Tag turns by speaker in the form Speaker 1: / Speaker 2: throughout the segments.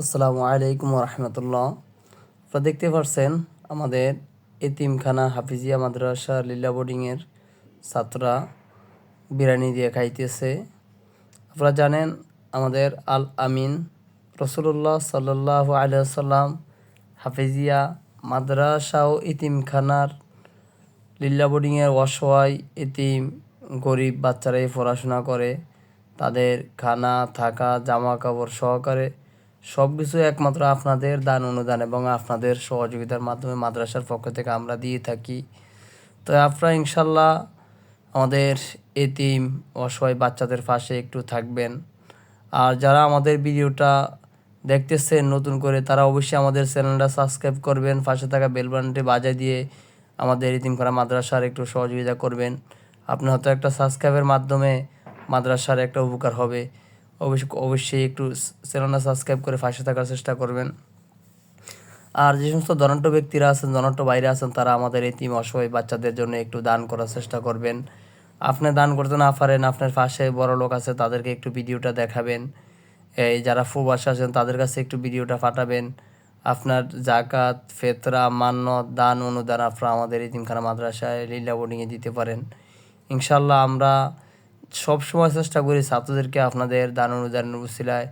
Speaker 1: আসসালামু আলাইকুম রহমতুল্লাহ আপনারা দেখতে পাচ্ছেন আমাদের এতিমখানা হাফিজিয়া মাদ্রাসা লীলা বোর্ডিংয়ের ছাত্ররা বিরিয়ানি দিয়ে খাইতেছে। আপনারা জানেন, আমাদের আল আমিন রসুল্লাহ সাল্লাহ আলিয়াল্লাম হাফিজিয়া মাদ্রাসা ও এতিমখানার লীলা বোর্ডিংয়ের অসহায় এতিম, গরিব বাচ্চারাই পড়াশোনা করে। তাদের খানা, থাকা, জামা কাপড় সহকারে সব কিছু একমাত্র আপনাদের দান অনুদান এবং আপনাদের সহযোগিতার মাধ্যমে মাদ্রাসার পক্ষ থেকে আমরা দিয়ে থাকি। তো আপনারা ইনশাল্লাহ আমাদের এতিম, অসহায় বাচ্চাদের পাশে একটু থাকবেন। আর যারা আমাদের ভিডিওটা দেখতেছেন নতুন করে, তারা অবশ্যই আমাদের চ্যানেলটা সাবস্ক্রাইব করবেন, পাশে থাকা বেল বাটনটি বাজায় দিয়ে আমাদের ইতিম করা মাদ্রাসার একটু সহযোগিতা করবেন। আপনি হয়তো একটা সাবস্ক্রাইবের মাধ্যমে মাদ্রাসার একটা উপকার হবে। অবশ্যই অবশ্যই একটু চ্যানেলটা সাবস্ক্রাইব করে পাশে থাকার চেষ্টা করবেন। আর যে সমস্ত ধনট্য ব্যক্তিরা আছেন ধনট্য বাইরে আছেন, তারা আমাদের এতিম অসহায় বাচ্চাদের জন্য একটু দান করার চেষ্টা করবেন। আপনি দান করতে না পারেন, আপনার পাশে বড় লোক আছে, তাদেরকে একটু ভিডিওটা দেখাবেন। এই যারা ফুবাসা আছেন, তাদের কাছে একটু ভিডিওটা পাঠাবেন। আপনার জাকাত, ফেতরা মান্য দান, অনুদান আপনারা আমাদের ইতিমখানা মাদ্রাসায় লীলা বোর্ডিংয়ে দিতে পারেন। ইনশাল্লাহ আমরা সব সময় চেষ্টা করি ছাত্রদেরকে আপনাদের দান অনুদানের উসিলায়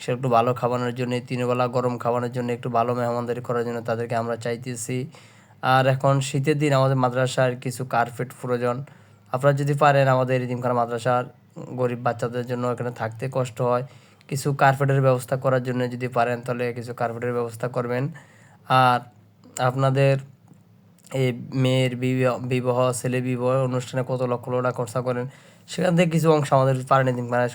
Speaker 1: সে একটু ভালো খাওয়ানোর জন্য তিনবেলা গরম খাওয়ানোর জন্য, একটু ভালো মেহমানদারি করার জন্য তাদেরকে আমরা চাইতেছি। আর এখন শীতের দিন আমাদের মাদ্রাসার কিছু কার্পেট প্রয়োজন। আপনারা যদি পারেন আমাদের ইতিমখানা মাদ্রাসার গরিব বাচ্চাদের জন্য এখানে থাকতে কষ্ট হয়। কিছু কার্পেটের ব্যবস্থা করার জন্য যদি পারেন তাহলে কিছু কার্পেটের ব্যবস্থা করবেন। আর আপনাদের এই মেয়ের বিবাহ ছেলে বিবাহ অনুষ্ঠানে কত লক্ষ লক্ষ খরচা করেন, সেখান থেকে কিছু অংশ আমাদের পারেন মানে